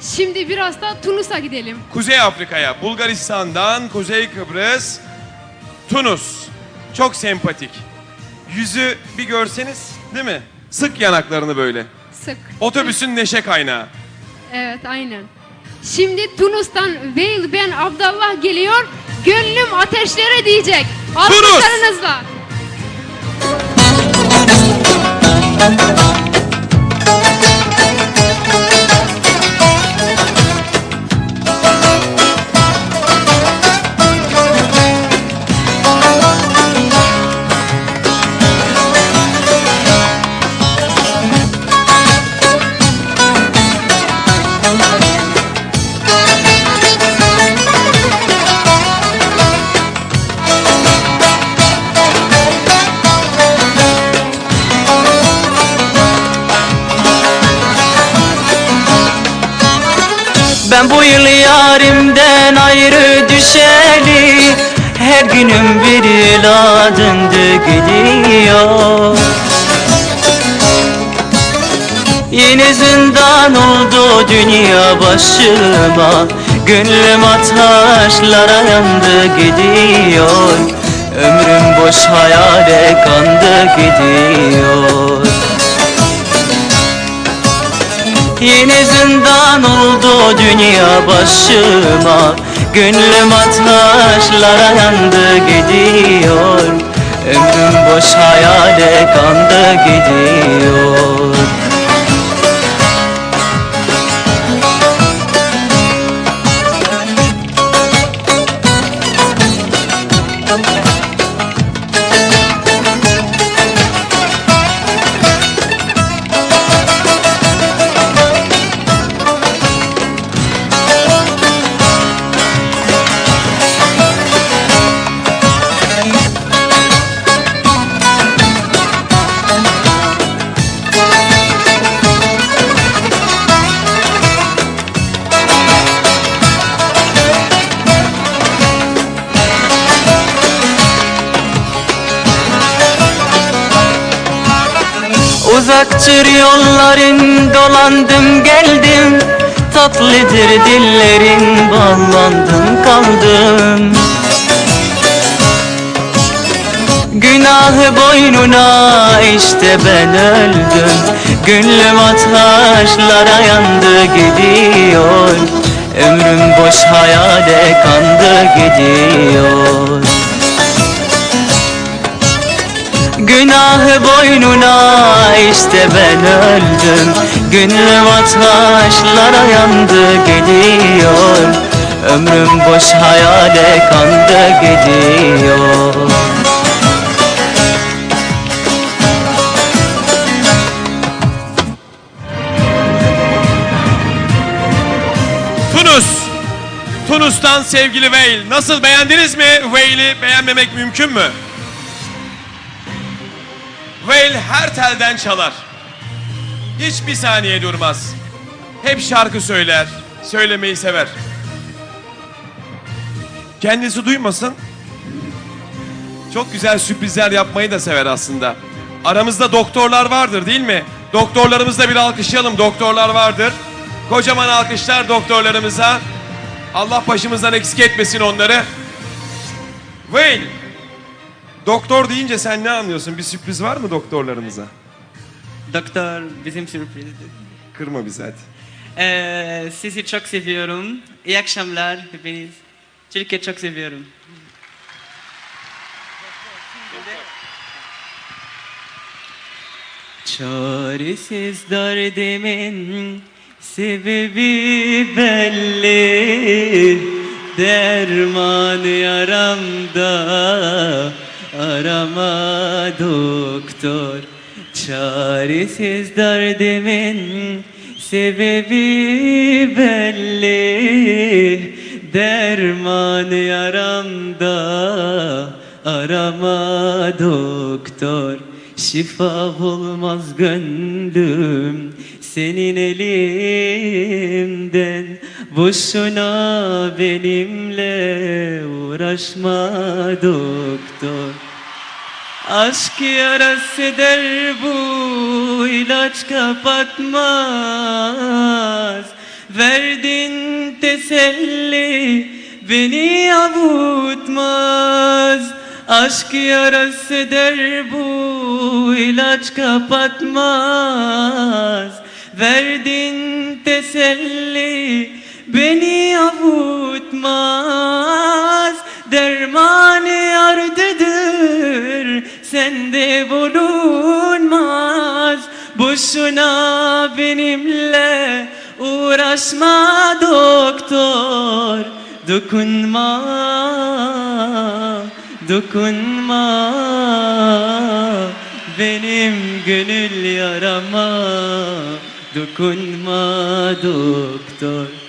Şimdi biraz da Tunus'a gidelim. Kuzey Afrika'ya, Bulgaristan'dan Kuzey Kıbrıs, Tunus. Çok sempatik. Yüzü bir görseniz değil mi? Sık yanaklarını böyle. Sık. Otobüsün neşe kaynağı. Evet aynen. Şimdi Tunus'tan Veil Ben Abdallah geliyor. Gönlüm ateşlere diyecek. Alkışlarınızla. Yıl yarimden ayrı düşeli Her günüm bir yıla gidiyor. Yine zindan oldu dünya başıma Gönlüm ateşlara yandı gidiyor. Ömrüm boş hayale kandı gidiyor Yine zindan oldu dünya başıma. Gönlüm ateşlara yandı gidiyor. Ömrüm boş hayale kandı gidiyor Uzaktır yolların dolandım geldim. Tatlıdır dillerin bağlandım kaldım Günahı boynuna işte ben öldüm. Gönlüm ateşlara yandı gidiyor. Ömrüm boş hayale kandı gidiyor Günahı boynuna işte ben öldüm Gönlüm ateşlara yandı gidiyor Ömrüm boş hayale kandı gidiyor Tunus. Tunus'tan sevgili Veil. Nasıl beğendiniz mi? Veil'i beğenmemek mümkün mü? Veil her telden çalar. Hiçbir saniye durmaz. Hep şarkı söyler. Söylemeyi sever. Kendisi duymasın. Çok güzel sürprizler yapmayı da sever aslında. Aramızda doktorlar vardır değil mi? Doktorlarımızla bir alkışlayalım. Doktorlar vardır. Kocaman alkışlar doktorlarımıza. Allah başımızdan eksik etmesin onları. Wayne. Doktor deyince sen ne anlıyorsun? Bir sürpriz var mı doktorlarımıza? Doktor bizim sürprizdi. Kırma bizi hadi. Ee, sizi çok seviyorum. İyi akşamlar hepiniz. Türkiye çok seviyorum. Çaresiz derdimin sebebi belli Derman yaramda arama doktor Çaresiz derdimin sebebi belli. Derman yaramda arama doktor. Şifa bulmaz gönlüm senin elimden Boşuna benimle uğraşma doktor Aşk yarasıdır bu ilaç kapatmaz. Verdin teselli beni avutmaz. Aşk yarasıdır bu ilaç kapatmaz. Verdin teselli beni Boşuna benimle uğraşma doktor. Dokunma, dokunma. Benim gönül yarama. Dokunma doktor